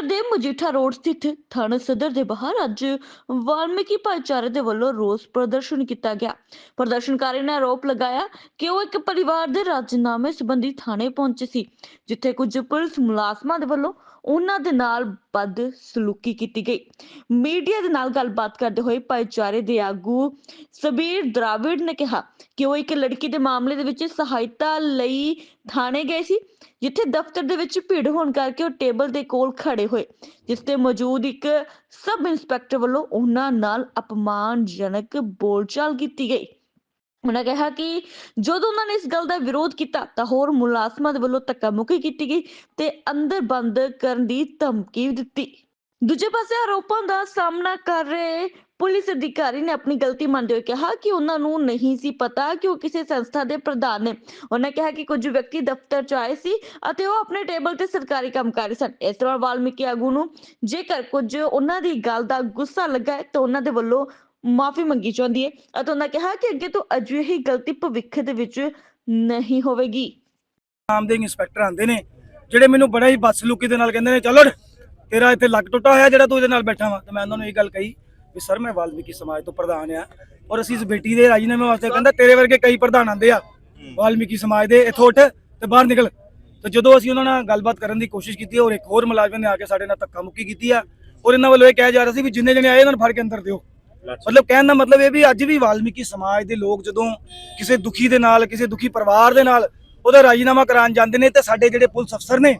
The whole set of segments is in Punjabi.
ਅੰਮ੍ਰਿਤਸਰ ਦੇ ਮਜੀਠਾ ਰੋਡ ਸਥਿਤ ਥਾਣਾ ਸਦਰ ਦੇ ਬਾਹਰ ਅੱਜ ਵਾਲਮੀਕੀ ਭਾਈਚਾਰੇ ਦੇ ਵੱਲੋਂ ਰੋਸ ਪ੍ਰਦਰਸ਼ਨ ਕੀਤਾ ਗਿਆ। ਪ੍ਰਦਰਸ਼ਨਕਾਰੀ ਨੇ ਆਰੋਪ ਲਗਾਇਆ ਕਿ ਉਹ ਇੱਕ ਪਰਿਵਾਰ ਦੇ ਰਾਜਨਾਮੇ ਸੰਬੰਧੀ ਥਾਣੇ ਪਹੁੰਚੇ ਸੀ, ਜਿੱਥੇ ਕੁਝ ਪੁਲਿਸ ਮੁਲਾਜ਼ਮਾਂ ਦੇ ਵੱਲੋਂ ਉਹਨਾਂ ਦੇ ਨਾਲ ਬਦ ਸਲੂਕੀ ਕੀਤੀ ਗਈ। ਮੀਡੀਆ ਦੇ ਨਾਲ ਗੱਲਬਾਤ ਕਰਦੇ ਹੋਏ ਭਾਈਚਾਰੇ ਦੇ ਆਗੂ ਸਬੀਰ ਦਰਾਵਿੜ ਨੇ ਕਿਹਾ ਕਿ ਉਹ ਇੱਕ ਲੜਕੀ ਦੇ ਮਾਮਲੇ ਦੇ ਵਿੱਚ ਸਹਾਇਤਾ ਲਈ ਥਾਣੇ ਗਏ ਸੀ, ਜਿੱਥੇ ਦਫ਼ਤਰ ਦੇ ਵਿੱਚ ਭੀੜ ਹੋਣ ਕਰਕੇ ਉਹ ਟੇਬਲ ਦੇ ਕੋਲ ਖੜੇ ਹੋਏ, ਜਿਸ ਤੇ ਮੌਜੂਦ ਇੱਕ ਸਬ ਇੰਸਪੈਕਟਰ ਵੱਲੋਂ ਉਹਨਾਂ ਨਾਲ ਅਪਮਾਨਜਨਕ ਬੋਲਚਾਲ ਕੀਤੀ ਗਈ। ਉਹਨਾਂ ਕਿਹਾ ਕਿ ਜਦੋਂ ਉਹਨਾਂ ਨੇ ਇਸ ਗੱਲ ਦਾ ਵਿਰੋਧ ਕੀਤਾ ਤਾਂ ਹੋਰ ਮੁਲਾਜ਼ਮਾਂ ਦੇ ਵੱਲੋਂ ਧੱਕਾ ਕੀਤੀ ਗਈ ਤੇ ਅੰਦਰ ਬੰਦ ਕਰਨ ਦੀ ਧਮਕੀ ਦਿੱਤੀ। ਦੂਜੇ ਪਾਸੇ ਆਰੋਪਾਂ ਦਾ ਸਾਹਮਣਾ ਕਰ ਰਹੇ ਪੁਲਿਸ ਅਧਿਕਾਰੀ ਨੇ ਆਪਣੀ ਗਲਤੀ ਮੰਨਦੇ ਹੋਏ ਕਿਹਾ ਕਿ ਉਹਨਾਂ ਨੂੰ ਨਹੀਂ ਸੀ ਪਤਾ ਕਿ ਉਹ ਕਿਸੇ ਸੰਸਥਾ ਦੇ ਪ੍ਰਧਾਨ ਨੇ। ਉਹਨਾਂ ਕਿਹਾ ਕਿ ਕੁਝ ਵਿਅਕਤੀ ਦਫ਼ਤਰ ਚ ਆਏ ਸੀ ਅਤੇ ਉਹ ਆਪਣੇ ਟੇਬਲ ਤੇ ਸਰਕਾਰੀ ਕੰਮ ਕਰ ਰਹੇ ਸਨ। ਇਸ ਦੌਰਾਨ ਵਾਲਮੀਕੀ ਆਗੂ ਨੂੰ ਜੇਕਰ ਕੁਝ ਉਹਨਾਂ ਦੀ ਗੱਲ ਦਾ ਗੁੱਸਾ ਲੱਗਾ ਤਾਂ ਉਹਨਾਂ ਦੇ ਵੱਲੋਂ ਮਾਫੀ ਮੰਗੀ ਚਾਹੁੰਦੀ ਹੈ ਅਤੇ ਉਹਨਾਂ ਕਿਹਾ ਕਿ ਅੱਗੇ ਤੋਂ ਅਜਿਹੀ ਗਲਤੀ ਭਵਿੱਖ ਦੇ ਵਿੱਚ ਨਹੀਂ ਹੋਵੇਗੀ। ਨਾਮ ਦੇ ਇੰਸਪੈਕਟਰ ਆਂਦੇ ਨੇ ਜਿਹੜੇ ਮੈਨੂੰ ਬੜਾ ਹੀ ਬਦਸਲੂਕੀ ਦੇ ਨਾਲ ਕਹਿੰਦੇ ਨੇ ਚੱਲ ਤੇਰਾ ਇੱਥੇ ਲੱਕ ਟੁੱਟਾ ਹੋਇਆ ਜਿਹੜਾ ਤੂੰ ਇਹਦੇ ਨਾਲ ਬੈਠਾ ਵਾ। ਤੇ ਮੈਂ ਉਹਨਾਂ ਨੂੰ ਇਹ ਗੱਲ ਕਹੀ ਵੀ ਸਰ ਮੈਂ ਵਾਲਮੀਕੀ ਸਮਾਜ ਤੋਂ ਪ੍ਰਧਾਨ ਆ ਔਰ ਅਸੀਂ ਇਸ ਬੇਟੀ ਦੇ ਰਾਜੀਨਾਮੇ ਵਾਸਤੇ ਕਹਿੰਦਾ ਤੇਰੇ ਵਰਗੇ ਕਈ ਪ੍ਰਧਾਨ ਆਂਦੇ ਆ। ਵਾਲਮੀਕੀ ਸਮਾਜ ਦੇ ਇੱਥੋਂ ਉੱਠ ਤੇ ਬਾਹਰ ਨਿਕਲ। ਤੇ ਜਦੋਂ ਅਸੀਂ ਉਹਨਾਂ ਨਾਲ ਗੱਲਬਾਤ ਕਰਨ ਦੀ ਕੋਸ਼ਿਸ਼ ਕੀਤੀ ਔਰ ਇੱਕ ਹੋਰ ਮੁਲਾਜ਼ਮ ਨੇ ਆ ਕੇ ਸਾਡੇ ਨਾਲ ਧੱਕਾ ਮੁੱਕੀ ਕੀਤੀ ਆ ਔਰ ਇਹਨਾਂ ਵੱਲੋਂ ਇਹ ਕਿਹਾ ਜਾ ਰਿਹਾ ਸੀ ਵੀ ਜਿੰਨੇ ਜਣੇ ਆਏ ਇਹਨਾਂ ਨੂੰ ਫੜ ਕੇ ਅੰਦਰ ਦਿਓ। ਮਤਲਬ ਕਹਿਣ ਦਾ ਮਤਲਬ ਇਹ ਵੀ ਅੱਜ ਵੀ ਵਾਲਮੀਕੀ ਸਮਾਜ ਦੇ ਲੋਕ ਜਦੋਂ ਕਿਸੇ ਦੁਖੀ ਦੇ ਨਾਲ, ਕਿਸੇ ਦੁਖੀ ਪਰਿਵਾਰ ਦੇ ਨਾਲ ਉਹਦਾ ਰਾਜੀਨਾਮਾ ਕਰਾਉਣ ਜਾਂਦੇ ਨੇ ਤੇ ਸਾਡੇ ਜਿਹੜੇ ਪੁਲਿਸ ਅਫਸਰ ਨੇ,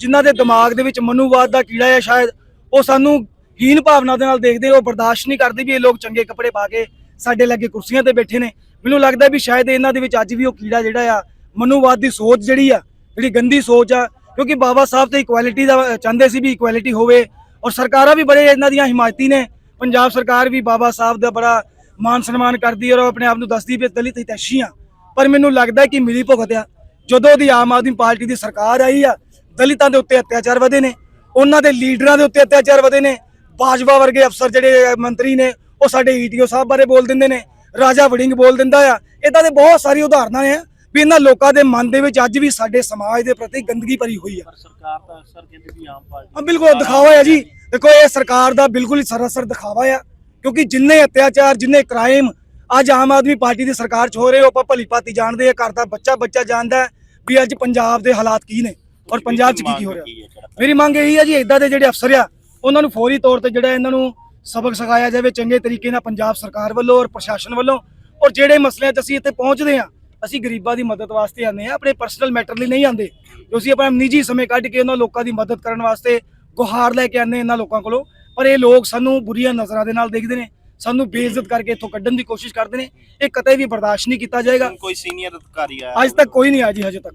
ਜਿਨ੍ਹਾਂ ਦੇ ਦਿਮਾਗ ਦੇ ਵਿੱਚ ਮਨੂਵਾਦ ਦਾ ਕੀੜਾ ਹੈ ਸ਼ਾਇਦ, ਉਹ ਸਾਨੂੰ ਹੀਨ ਭਾਵਨਾ ਦੇ ਨਾਲ ਦੇਖਦੇ, ਉਹ ਬਰਦਾਸ਼ਤ ਨਹੀਂ ਕਰਦੇ ਵੀ ਇਹ ਲੋਕ ਚੰਗੇ ਕੱਪੜੇ ਪਾ ਕੇ ਸਾਡੇ ਲੱਗੇ ਕੁਰਸੀਆਂ ਤੇ ਬੈਠੇ ਨੇ। ਮੈਨੂੰ ਲੱਗਦਾ ਵੀ ਸ਼ਾਇਦ ਇਹਨਾਂ ਦੇ ਵਿੱਚ ਅੱਜ ਵੀ ਉਹ ਕੀੜਾ ਜਿਹੜਾ ਆ, ਮਨੂਵਾਦ ਦੀ ਸੋਚ ਜਿਹੜੀ ਆ, ਜਿਹੜੀ ਗੰਦੀ ਸੋਚ ਆ, ਕਿਉਂਕਿ ਬਾਬਾ ਸਾਹਿਬ ਤੇ ਇਕੁਐਲਿਟੀ ਦਾ, ਚਾਹੁੰਦੇ ਸੀ ਵੀ ਇਕੁਐਲਿਟੀ ਹੋਵੇ ਔਰ ਸਰਕਾਰਾਂ ਵੀ ਬੜੇ ਇਹਨਾਂ ਦੀਆਂ ਹਿਮਾਇਤੀ ਨੇ। ਪੰਜਾਬ ਸਰਕਾਰ ਵੀ ਬਾਬਾ ਸਾਹਿਬ ਦਾ ਬੜਾ ਮਾਨ ਸਨਮਾਨ ਕਰਦੀ ਹੈ ਔਰ ਉਹ ਆਪਣੇ ਆਪ ਨੂੰ ਦੱਸਦੀ ਵੀ ਦਲਿਤ ਹਿਤੈਸ਼ੀ ਆ। ਪਰ ਮੈਨੂੰ ਲੱਗਦਾ ਕਿ ਮਿਲੀ ਭੁਗਤ ਆ। ਜਦੋਂ ਦੀ ਆਮ ਆਦਮੀ ਪਾਰਟੀ ਦੀ ਸਰਕਾਰ ਆਈ ਆ, ਦਲਿਤਾਂ ਦੇ ਉੱਤੇ ਅਤਿਆਚਾਰ ਵਧੇ ਨੇ, ਉਹਨਾਂ ਦੇ ਲੀਡਰਾਂ ਦੇ ਉੱਤੇ ਅਤਿਆਚਾਰ ਵਧੇ ਨੇ, ਬਾਜਵਾ ਵਰਗੇ ਅਫਸਰ ਜਿਹੜੇ ਮੰਤਰੀ ਨੇ, ਉਹ ਸਾਡੇ ਈਟੀਓ ਸਾਹਿਬ ਬਾਰੇ ਬੋਲ ਦਿੰਦੇ ਨੇ, ਰਾਜਾ ਵੜਿੰਗ ਬੋਲ ਦਿੰਦਾ ਆ। ਇਦਾਂ ਦੇ ਬਹੁਤ ਸਾਰੀ ਉਦਾਹਰਨਾਂ ਨੇ। ਵੀ ਇਹਨਾਂ ਲੋਕਾਂ ਦੇ ਮਨ ਦੇ ਵਿੱਚ ਅੱਜ ਵੀ ਸਾਡੇ ਸਮਾਜ ਦੇ ਪ੍ਰਤੀ ਗੰਦਗੀ ਭਰੀ ਹੋਈ ਆ। ਪਰ ਸਰਕਾਰ ਤਾਂ ਅਕਸਰ ਕਹਿੰਦੀ ਵੀ ਆਮ ਪਾਰਟੀ ਹਾਂ ਬਿਲਕੁਲ ਦਿਖਾਵਾ ਹੈ ਜੀ। ਦੇਖੋ ਇਹ ਸਰਕਾਰ ਦਾ ਬਿਲਕੁਲ ਹੀ ਸਰਾਸਰ ਦਿਖਾਵਾ ਆ ਕਿਉਂਕਿ ਜਿੰਨੇ ਅਤਿਆਚਾਰ ਜਿੰਨੇ ਕ੍ਰਾਈਮ ਅੱਜ ਆਮ ਆਦਮੀ ਪਾਰਟੀ ਦੀ ਸਰਕਾਰ 'ਚ ਹੋ ਰਹੇ ਉਹ ਆਪਾਂ ਭਲੀ ਭਾਤੀ ਜਾਣਦੇ ਆ ਘਰ ਦਾ ਬੱਚਾ ਬੱਚਾ ਜਾਣਦਾ ਹੈ ਵੀ ਅੱਜ ਪੰਜਾਬ ਦੇ ਹਾਲਾਤ ਕੀ ਨੇ ਔਰ ਪੰਜਾਬ 'ਚ ਕੀ ਕੀ ਹੋ ਰਿਹਾ। ਹੈ ਮੇਰੀ ਮੰਗ ਇਹੀ ਹੈ ਜੀ ਇਦਾਂ ਦੇ ਜਿਹੜੇ ਅਫਸਰ ਆ ਉਹਨਾਂ ਨੂੰ ਫੌਰੀ ਤੌਰ ਤੇ ਜਿਹੜਾ ਇਹਨਾਂ ਨੂੰ ਸਬਕ ਸਿਖਾਇਆ ਜਾਵੇ ਚੰਗੇ ਤਰੀਕੇ ਨਾਲ ਪੰਜਾਬ ਸਰਕਾਰ ਵੱਲੋਂ ਔਰ ਪ੍ਰਸ਼ਾਸਨ ਵੱਲੋਂ ਔਰ ਜਿਹੜੇ ਮਸਲਿਆਂ 'ਚ ਅਸੀਂ ਇੱਥੇ ਪਹੁੰਚਦੇ ਆ ਅਸੀਂ ਗਰੀਬਾਂ ਦੀ ਮਦਦ ਵਾਸਤੇ ਆਉਂਦੇ ਆ ਆਪਣੇ ਪਰਸਨਲ ਮੈਟਰ ਲਈ ਨਹੀਂ ਆਉਂਦੇ। ਜੋ ਅਸੀਂ ਆਪਣਾ ਨਿੱਜੀ ਸਮੇਂ ਕੱਢ ਕੇ ਉਹਨਾਂ ਲੋਕਾਂ ਦੀ ਮਦਦ ਕਰਨ ਵਾਸਤੇ ਗੁਹਾਰ ਲੈ ਕੇ ਆਉਂਦੇ ਇਹਨਾਂ ਲੋਕਾਂ ਕੋਲੋਂ। ਪਰ ਇਹ ਲੋਕ ਸਾਨੂੰ ਬੁਰੀਆਂ ਨਜ਼ਰਾਂ ਦੇ ਨਾਲ ਦੇਖਦੇ ਨੇ ਸਾਨੂੰ ਬੇਇੱਜ਼ਤ ਕਰਕੇ ਇੱਥੋਂ ਕੱਢਣ ਦੀ ਕੋਸ਼ਿਸ਼ ਕਰਦੇ ਨੇ। ਇਹ ਕਤਈ ਵੀ ਬਰਦਾਸ਼ਤ ਨਹੀਂ ਕੀਤਾ ਜਾਏਗਾ। ਕੋਈ ਸੀਨੀਅਰ ਅਧਿਕਾਰੀ ਆਇਆ ਅੱਜ ਤੱਕ ਕੋਈ ਨਹੀਂ ਆਇਆ ਜੀ ਹਜੇ ਤੱਕ।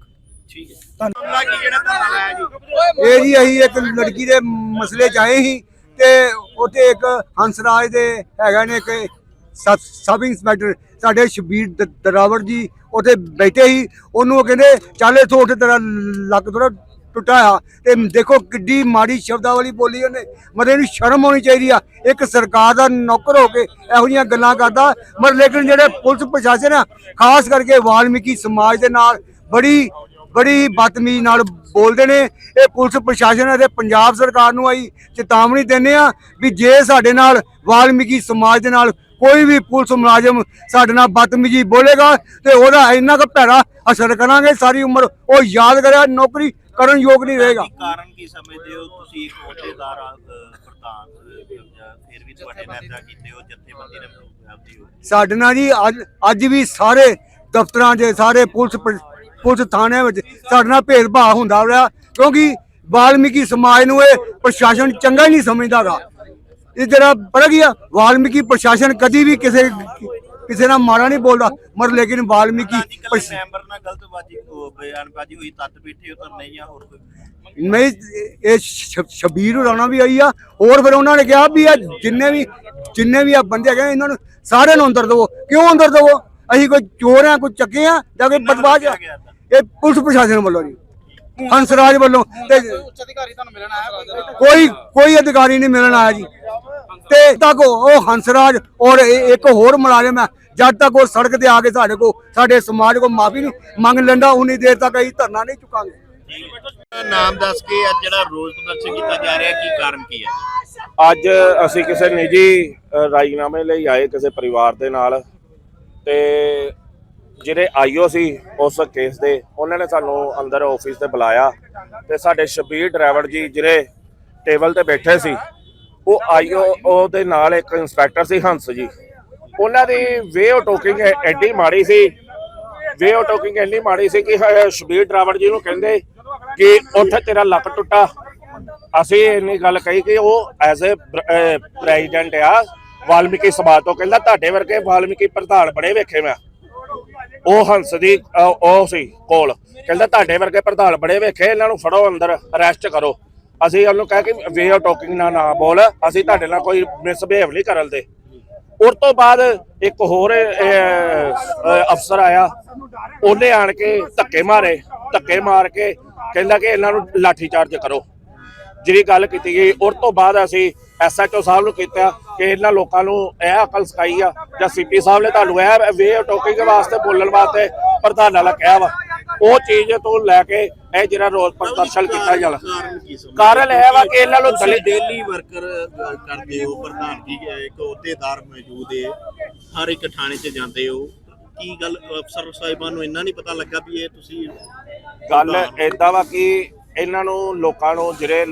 ਠੀਕ ਹੈ। ਧੰਨਵਾਦ। ਮਾਮਲਾ ਕੀ ਜਿਹੜਾ ਧਰਨਾ ਲਾਇਆ ਜੀ? ਇਹ ਜੀ ਅਸੀਂ ਇੱਕ ਲੜਕੀ ਦੇ ਮਸਲੇ 'ਚ ਆਏ ਸੀ ਤੇ ਉੱਥੇ ਇੱਕ ਹੰਸਰਾਜ ਦੇ ਹੈਗਾ ਨੇ ਇੱਕ ਸਬ ਇੰਸਪੈਕਟਰ ਸਾਡੇ ਸ਼ਬੀਰ ਦ- ਦਰਾਵੜ ਜੀ ਉੱਥੇ ਬੈਠੇ ਸੀ, ਉਹਨੂੰ ਉਹ ਕਹਿੰਦੇ, ਚੱਲ ਇੱਥੋਂ ਉੱਠ ਤੇਰਾ ਲੱਕ ਥੋੜਾ ਟੁੱਟਾ ਆ। ਤੇ ਦੇਖੋ ਕਿੱਡੀ ਮਾੜੀ ਸ਼ਬਦਾਵਲੀ ਬੋਲੀ ਉਹਨੇ। ਮਰੇ ਨੂੰ ਸ਼ਰਮ ਆਉਣੀ ਚਾਹੀਦੀ ਆ। ਇੱਕ ਸਰਕਾਰ ਦਾ ਨੌਕਰ ਹੋ ਕੇ ਇਹੋ ਜਿਹੀਆਂ ਗੱਲਾਂ ਕਰਦਾ। ਮਰ ਲੇਕਿਨ ਜਿਹੜੇ ਪੁਲਿਸ ਪ੍ਰਸ਼ਾਸਨ ਆ, ਖਾਸ ਕਰਕੇ ਵਾਲਮੀਕੀ ਸਮਾਜ ਦੇ ਨਾਲ ਬੜੀ ਬੜੀ ਬਦਤਮੀਜ਼ ਨਾਲ ਬੋਲਦੇ ਨੇ। ਇਹ ਪੁਲਿਸ ਪ੍ਰਸ਼ਾਸਨ ਅਤੇ ਪੰਜਾਬ ਸਰਕਾਰ ਨੂੰ ਆਈ ਚੇਤਾਵਨੀ ਦਿੰਦੇ ਆ ਵੀ ਜੇ ਸਾਡੇ ਨਾਲ ਵਾਲਮੀਕੀ ਸਮਾਜ ਦੇ ਨਾਲ ਕੋਈ ਵੀ ਪੁਲਿਸ ਮੁਲਾਜ਼ਮ ਸਾਡੇ ਨਾਲ ਬਦਤਮੀਜ਼ੀ ਬੋਲੇਗਾ ਤੇ ਉਹਦਾ ਇੰਨਾ ਕੁ ਭੈੜਾ ਅਸਰ ਕਰਾਂਗੇ ਸਾਰੀ ਉਮਰ ਉਹ ਯਾਦ ਕਰਿਆ ਨੌਕਰੀ ਕਰਨ ਯੋਗ ਨਹੀਂ ਰਹੇਗਾ। ਕੀ ਕਾਰਨ ਕੀ ਸਮਝਦੇ ਹੋ ਤੁਸੀਂ ਇੱਕ ਅਹੁਦੇਦਾਰ ਆ, ਅਹ, ਪ੍ਰਧਾਨ ਅਹ, ਜਾਂ ਫਿਰ ਵੀ ਤੁਹਾਡੇ ਨਾਲ ਏਦਾਂ ਕੀਤੇ ਹੋ ਜਥੇਬੰਦੀ ਨੇ ਆਪਦੀ ਹੋ? ਸਾਡੇ ਨਾਲ ਜੀ ਅੱਜ ਅੱਜ ਵੀ ਸਾਰੇ ਦਫ਼ਤਰਾਂ 'ਚ ਸਾਰੇ ਪੁਲਿਸ ਪੁਲਿਸ ਥਾਣਿਆਂ ਵਿੱਚ ਸਾਡੇ ਨਾਲ ਭੇਦਭਾਵ ਹੁੰਦਾ ਰਿਹਾ ਕਿਉਂਕਿ ਵਾਲਮੀਕੀ ਸਮਾਜ ਨੂੰ ਇਹ ਪ੍ਰਸ਼ਾਸਨ ਚੰਗਾ ਹੀ ਨਹੀਂ ਸਮਝਦਾਗਾ। ਇਹ ਜਿਹੜਾ ਪਤਾ ਕੀ ਆ ਵਾਲਮੀਕੀ ਪ੍ਰਸ਼ਾਸਨ ਕਦੀ ਵੀ ਕਿਸੇ ਕਿਸੇ ਨਾਲ ਮਾੜਾ ਨਹੀਂ ਬੋਲਦਾ ਮਰ ਲੇਕਿਨ ਵਾਲਮੀਕੀ ਅੱਜ ਕੱਲ੍ਹ ਪ੍ਰਸ਼- ਮੈਂਬਰ ਨਾਲ ਗਲਤਬਾਜੀ ਉਹ ਬਿਆਨਬਾਜ਼ੀ ਹੋਈ ਤੱਤ ਬੈਠੇ ਹੋ ਤਾਂ ਨਹੀਂ ਆ ਹੋਰ ਕੋਈ। ਨਹੀਂ ਇਹ ਸ਼ਬੀਰ ਹੋਣਾ ਵੀ ਆਈ ਆ ਹੋਰ ਫਿਰ ਉਹਨਾਂ ਨੇ ਕਿਹਾ ਵੀ ਆ ਜਿੰਨੇ ਵੀ ਜਿੰਨੇ ਵੀ ਆ ਬੰਦੇ ਹੈਗੇ ਇਹਨਾਂ ਨੂੰ ਸਾਰਿਆਂ ਨੂੰ ਅੰਦਰ ਦੇਵੋ। ਕਿਉਂ ਅੰਦਰ ਦੇਵੋ? ਅਸੀਂ ਕੋਈ ਚੋਰ ਆ ਕੋਈ ਚੱਕੇ ਆ ਜਾਂ ਕੋਈ ਬਦਮਾਸ਼ ਆ? ਇਹ ਪੁਲਿਸ ਪ੍ਰਸ਼ਾਸਨ ਵੱਲੋਂ ਜੀ। ਹੰਸਰਾਜ ਵੱਲੋਂ ਤੇ ਉੱਚ ਅਧਿਕਾਰੀ ਤੁਹਾਨੂੰ ਮਿਲਣ ਆਇਆ ਕੋਈ? ਕੋਈ ਅਧਿਕਾਰੀ ਨਹੀਂ ਮਿਲਣ ਆਇਆ ਜੀ। ਤੇ ਤੱਕ ਉਹ ਹੰਸਰਾਜ ਔਰ ਇੱਕ ਹੋਰ ਮੁਲਾਜ਼ਮ ਹੈ ਜਦ ਤੱਕ ਉਹ ਸੜਕ ਤੇ ਆ ਕੇ ਸਾਡੇ ਕੋ ਸਾਡੇ ਸਮਾਜ ਕੋ ਮਾਫੀ ਨਹੀਂ ਮੰਗ ਲੈਂਦਾ ਉਨੀ ਦੇਰ ਤੱਕ ਅਸੀਂ ਧਰਨਾ ਨਹੀਂ ਚੁਕਾਂਗੇ। ਨਾਮ ਦੱਸ ਕੇ ਅੱਜ ਜਿਹੜਾ ਰੋਜ਼ ਪ੍ਰਦਰਸ਼ਨ ਕੀਤਾ ਜਾ ਰਿਹਾ ਕੀ ਕਾਰਨ ਕੀ ਹੈ? ਅੱਜ ਅਸੀਂ ਕਿਸੇ ਨਿੱਜੀ ਰਾਜੀਨਾਮੇ ਲਈ ਆਏ ਕਿਸੇ ਪਰਿਵਾਰ ਦੇ ਨਾਲ ਤੇ ਜਿਹੜੇ ਆਈਓ ਸੀ ਉਸ ਕੇਸ ਦੇ, ਉਹਨਾਂ ਨੇ ਸਾਨੂੰ ਅੰਦਰ ਆਫਿਸ ਤੇ ਬੁਲਾਇਆ ਤੇ ਸਾਡੇ ਸ਼ਬੀਰ ਡਰਾਈਵਰ ਜੀ ਜਿਹੜੇ ਟੇਬਲ ਤੇ ਬੈਠੇ ਸੀ, ਉਹ ਆਈਓ, ਉਹਦੇ ਨਾਲ ਇੱਕ ਇੰਸਪੈਕਟਰ ਸੀ ਹੰਸ ਜੀ। ਉਹਨਾਂ ਦੀ ਵੇ ਆਫ ਟੋਕਿੰਗ ਐਡੀ ਮਾੜੀ ਸੀ ਵੇ ਆਫ ਟੋਕਿੰਗ ਐਡੀ ਮਾੜੀ ਸੀ ਕਿ ਸ਼ਬੀਰ ਡਰਾਈਵਰ ਜੀ ਨੂੰ ਕਹਿੰਦੇ ਕਿ ਉੱਥੇ ਤੇਰਾ ਲੱਕ ਟੁੱਟਾ। ਅਸੀਂ ਇੰਨੀ ਗੱਲ ਕਹੀ ਕਿ ਉਹ ਐਜ਼ ਅ ਪ੍ਰੈਜ਼ੀਡੈਂਟ ਆ, ਵਾਲਮੀਕੀ ਸਮਾਜ ਤੋਂ ਕਹਿੰਦਾ, ਤੁਹਾਡੇ ਵਰਗੇ ਵਾਲਮੀਕੀ ਪ੍ਰਧਾਨ ਬਣੇ ਵੇਖੇ ਮੈਂ। ਉਹ ਹੰਸ ਦੀ ਅ, ਉਹ ਸੀ ਕੋਲ। ਕਹਿੰਦਾ ਤੁਹਾਡੇ ਵਰਗੇ ਪ੍ਰਧਾਨ ਬੜੇ ਵੇਖੇ ਇਹਨਾਂ ਨੂੰ ਫੜੋ ਅੰਦਰ ਅਰੈਸਟ ਕਰੋ। ਅਸੀਂ ਉਹਨੂੰ ਕਹਿ ਕਿ ਵੇ ਆਫ ਟਾਕਿੰਗ ਨਾ ਨਾ ਬੋਲ ਅਸੀਂ ਤੁਹਾਡੇ ਨਾਲ ਕੋਈ ਮਿਸਬਿਹੇਵ ਨਹੀਂ ਕਰਨ ਦੇ। ਉਸ ਤੋਂ ਬਾਅਦ ਇੱਕ ਹੋਰ ਅ, ਅ, ਅਫਸਰ ਆਇਆ। ਉਹਨੇ ਆਣ ਕੇ ਧੱਕੇ ਮਾਰੇ ਧੱਕੇ ਮਾਰ ਕੇ ਕਹਿੰਦਾ ਕਿ ਇਹਨਾਂ ਨੂੰ ਲਾਠੀ ਚਾਰਜ ਕਰੋ। ਜਿਹੜੀ ਗੱਲ ਕੀਤੀ ਗਈ ਉਸ ਤੋਂ ਬਾਅਦ ਅਸੀਂ ਐਸਐਚਓ ਸਾਹਿਬ ਨੂੰ ਕੀਤਾ ਕਿ ਇਹਨਾਂ ਲੋਕਾਂ ਨੂੰ ਇਹ ਅਕਲ ਸਿਖਾਈ ਆ ਜਾਂ ਸੀਪੀ ਸਾਹਿਬ ਨੇ ਤੁਹਾਨੂੰ ਇਹ ਵੇ ਟੋਕਿੰਗ ਵਾਸਤੇ ਬੋਲਣ ਵਾਸਤੇ ਪ੍ਰਧਾਨ ਨਾਲ ਕਿਹਾ ਵਾ। ਉਹ ਚੀਜ਼ ਤੋਂ ਲੈ ਕੇ ਇਹ ਜਿਹੜਾ ਰੋਜ਼ ਪ੍ਰਦਰਸ਼ਨ ਕੀਤਾ ਜਾਣਾ। ਕਾਰਨ ਇਹ ਵਾ ਕਿ ਇਹਨਾਂ ਨੂੰ ਦਲਿਤ ਡੇਲੀ ਵਰਕਰ ਕਰਦੇ ਹੋ ਪ੍ਰਧਾਨ ਜੀ ਹੈ, ਇੱਕ ਅਹੁਦੇਦਾਰ ਮੌਜੂਦ ਹੈ ਹਰ ਇੱਕ ਥਾਣੇ 'ਚ ਜਾਂਦੇ ਹੋ। ਕੀ ਗੱਲ ਅਫਸਰ ਸਾਹਿਬਾਨ ਨੂੰ ਇੰਨਾ ਨਹੀਂ ਪਤਾ ਲੱਗਾ ਵੀ ਇਹ ਤੁਸੀਂ ਗੱਲ ਏਦਾਂ ਵਾ ਕਿ ਇਹਨਾਂ ਨੂੰ ਲੋਕਾਂ ਨੂੰ ਜਿਹੜੇ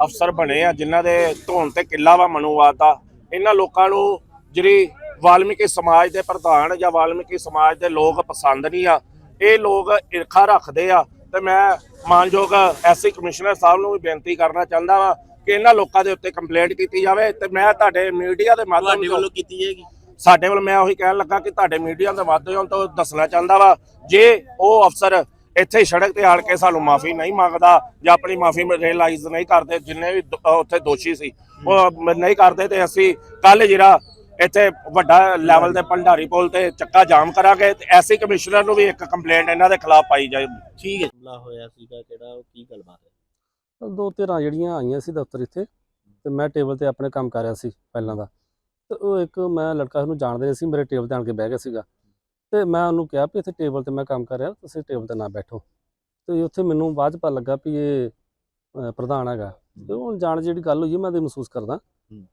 ਅਫਸਰ ਬਣੇ ਆ ਜਿਨ੍ਹਾਂ ਦੇ ਧੌਣ ਤੇ ਕਿੱਲਾ ਵਾ ਮਨੂਵਾਦ ਦਾ। ਇਹਨਾਂ ਲੋਕਾਂ ਨੂੰ ਜਿਹੜੀ ਵਾਲਮੀਕੀ ਸਮਾਜ ਦੇ ਪ੍ਰਧਾਨ ਜਾਂ ਵਾਲਮੀਕੀ ਸਮਾਜ ਦੇ ਲੋਕ ਪਸੰਦ ਨਹੀਂ ਆ ਇਹ ਲੋਕ ਈਰਖਾ ਰੱਖਦੇ ਆ। ਤੇ ਮੈਂ ਮਾਨਯੋਗ ਐਸਸੀ ਕਮਿਸ਼ਨਰ ਸਾਹਿਬ ਨੂੰ ਵੀ ਬੇਨਤੀ ਕਰਨਾ ਚਾਹੁੰਦਾ ਵਾਂ ਕਿ ਇਹਨਾਂ ਲੋਕਾਂ ਦੇ ਉੱਤੇ ਕੰਪਲੇਂਟ ਕੀਤੀ ਜਾਵੇ। ਤੇ ਮੈਂ ਤੁਹਾਡੇ ਮੀਡੀਆ ਦੇ ਮਾਧਿਅਮ ਤੋਂ ਵੱਲੋਂ ਕੀਤੀ ਜਾਏਗੀ ਸਾਡੇ ਵੱਲ ਮੈਂ ਉਹੀ ਕਹਿਣ ਲੱਗਾ ਕਿ ਤੁਹਾਡੇ ਮੀਡੀਆ ਦੇ ਮਾਧਿਅਮ ਤੋਂ ਦੱਸਣਾ ਚਾਹੁੰਦਾ ਵਾ। ਜੇ ਉਹ ਅਫਸਰ ਇੱਥੇ ਸੜਕ ਤੇ ਆੜ ਕੇ ਸਾਨੂੰ ਮਾਫੀ ਨਹੀਂ ਮੰਗਦਾ ਜਾਂ ਆਪਣੀ ਮਾਫੀ ਰਿਅਲਾਈਜ਼ ਨਹੀਂ ਕਰਦੇ ਜਿੰਨੇ ਵੀ ਉੱਥੇ ਦੋਸ਼ੀ ਸੀ ਉਹ ਨਹੀਂ ਕਰਦੇ ਤੇ ਅਸੀਂ ਕੱਲ ਜਿਹੜਾ ਇੱਥੇ ਵੱਡਾ ਲੈਵਲ ਦੇ ਭੰਡਾਰੀ ਪੁਲ ਤੇ ਚੱਕਾ ਜਾਮ ਕਰਾਂਗੇ ਤੇ ਐਸੀ ਕਮਿਸ਼ਨਰ ਨੂੰ ਵੀ ਇੱਕ ਕੰਪਲੇਂਟ ਇਹਨਾਂ ਦੇ ਖਿਲਾਫ ਪਾਈ ਜਾਏਗੀ ਠੀਕ ਹੈ। ਹਮਲਾ ਹੋਇਆ ਸੀਗਾ ਕਿਹੜਾ ਉਹ ਕੀ ਗੱਲਬਾਤ ਹੈ? ਦੋ ਧਿਰਾਂ ਜਿਹੜੀਆਂ ਆਈਆਂ ਸੀ ਦਫ਼ਤਰ ਇੱਥੇ ਤੇ ਮੈਂ ਟੇਬਲ ਤੇ ਆਪਣੇ ਕੰਮ ਕਰ ਰਿਹਾ ਸੀ ਪਹਿਲਾਂ ਦਾ। ਤੇ ਉਹ ਇੱਕ ਮੈਂ ਲੜਕਾ ਉਹਨੂੰ ਜਾਣਦੇ ਨਹੀਂ ਸੀ ਮੇਰੇ ਟੇਬਲ ਤੇ ਆਣ ਕੇ ਬਹਿ ਗਿਆ ਸੀਗਾ। ਤੇ ਮੈਂ ਉਹਨੂੰ ਕਿਹਾ ਵੀ ਇੱਥੇ ਟੇਬਲ ਤੇ ਮੈਂ ਕੰਮ ਕਰ ਰਿਹਾ ਤੁਸੀਂ ਟੇਬਲ ਤੇ ਨਾ ਬੈਠੋ। ਤੇ ਉੱਥੇ ਮੈਨੂੰ ਬਾਅਦ ਚ ਪਤਾ ਲੱਗਾ ਵੀ ਇਹ ਪ੍ਰਧਾਨ ਹੈਗਾ। ਤੇ ਹੁਣ ਜਾਣ ਜਿਹੜੀ ਗੱਲ ਹੋਈ ਮੈਂ ਤੇ ਮਹਿਸੂਸ ਕਰਦਾ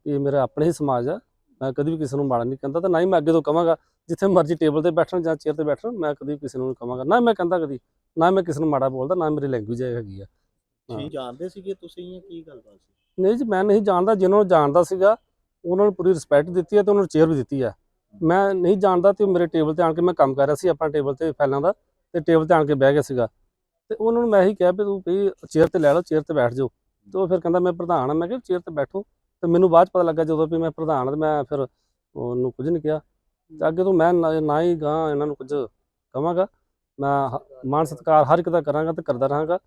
ਇਹ ਮੇਰਾ ਆਪਣੇ ਹੀ ਸਮਾਜ ਆ। ਮੈਂ ਕਦੀ ਵੀ ਕਿਸੇ ਨੂੰ ਮਾੜਾ ਨਹੀਂ ਕਹਿੰਦਾ ਤੇ ਨਾ ਹੀ ਮੈਂ ਅੱਗੇ ਤੋਂ ਕਵਾਂਗਾ ਜਿੱਥੇ ਮਰਜ਼ੀ ਟੇਬਲ ਤੇ ਬੈਠਣ ਜਾਂ ਚੇਅਰ ਤੇ ਬੈਠਣ ਮੈਂ ਕਦੀ ਵੀ ਕਿਸੇ ਨੂੰ ਕਵਾਂਗਾ ਨਾ ਮੈਂ ਕਹਿੰਦਾ ਕਦੀ ਨਾ ਮੈਂ ਕਿਸੇ ਨੂੰ ਮਾੜਾ ਬੋਲਦਾ ਨਾ ਮੇਰੀ ਲੈਂਗੁਏਜ ਹੈਗੀ ਆ। ਠੀਕ ਜਾਣਦੇ ਸੀਗੇ ਤੁਸੀਂ ਜਾਂ ਕੀ ਗੱਲਬਾਤ ਸੀ? ਨਹੀਂ ਜੀ ਮੈਂ ਨਹੀਂ ਜਾਣਦਾ ਜਿਹਨਾਂ ਨੂੰ ਜਾਣਦਾ ਸੀਗਾ ਉਹਨਾਂ ਨੂੰ ਪੂਰੀ ਰਿਸਪੈਕਟ ਦਿੱਤੀ ਹੈ ਤੇ ਉਹਨਾਂ ਨੂੰ ਚੇਅਰ ਵੀ ਦਿੱਤੀ ਹੈ ਮੈਂ ਨਹੀਂ ਜਾਣਦਾ ਤੇ ਮੇਰੇ ਟੇਬਲ ਤੇ ਆਣ ਕੇ ਮੈਂ ਕੰਮ ਕਰ ਰਿਹਾ ਸੀ ਆਪਣਾ ਟੇਬਲ ਤੇ ਫੈਲਾਂ ਦਾ ਤੇ ਟੇਬਲ ਤੇ ਆਣ ਕੇ ਬਹਿ ਗਿਆ ਸੀਗਾ। ਤੇ ਉਹਨਾਂ ਨੂੰ ਮੈਂ ਇਹੀ ਕਿਹਾ ਵੀ ਤੂੰ ਵੀ ਚੇਅਰ ਤੇ ਲੈ ਲਓ, ਚੇਅਰ ਤੇ ਬੈਠ ਜਾਓ। ਤੇ ਉਹ ਫਿਰ ਕਹਿੰਦਾ ਮੈਂ ਪ੍ਰਧਾਨ ਆ, ਮੈਂ ਕਿਹਾ ਚੇਅਰ ਤੇ ਬੈਠੋ। ਤੇ ਮੈਨੂੰ ਬਾਅਦ ਚ ਪਤਾ ਲੱਗਾ ਜਦੋਂ ਵੀ ਮੈਂ ਪ੍ਰਧਾਨ ਆ ਤੇ ਮੈਂ ਫਿਰ ਉਹਨੂੰ ਕੁਝ ਨਹੀਂ ਕਿਹਾ। ਤੇ ਅੱਗੇ ਤੋਂ ਮੈਂ ਨਾ ਹੀ ਗਾਂ ਇਹਨਾਂ ਨੂੰ ਕੁਝ ਕਵਾਂਗਾ। ਮੈਂ ਹ- ਮਾਣ ਸਤਿਕਾਰ ਹਰ ਇੱਕ ਦਾ ਕਰਾਂਗਾ ਤੇ ਕਰਦਾ ਰਹਾਂਗਾ।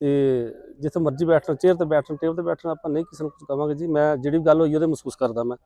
ਤੇ ਜਿੱਥੇ ਮਰਜ਼ੀ ਬੈਠਣਾ, ਚੇਅਰ ਤੇ ਬੈਠਣ, ਟੇਬਲ ਤੇ ਬੈਠਣ ਆਪਾਂ ਨਹੀਂ ਕਿਸੇ ਨੂੰ ਕੁਝ ਕਵਾਂਗੇ ਜੀ। ਮੈਂ ਜਿਹੜੀ ਵੀ ਗੱਲ ਹੋਈ ਉਹਦੇ ਮਹਿਸੂਸ ਕਰਦਾ ਮੈਂ।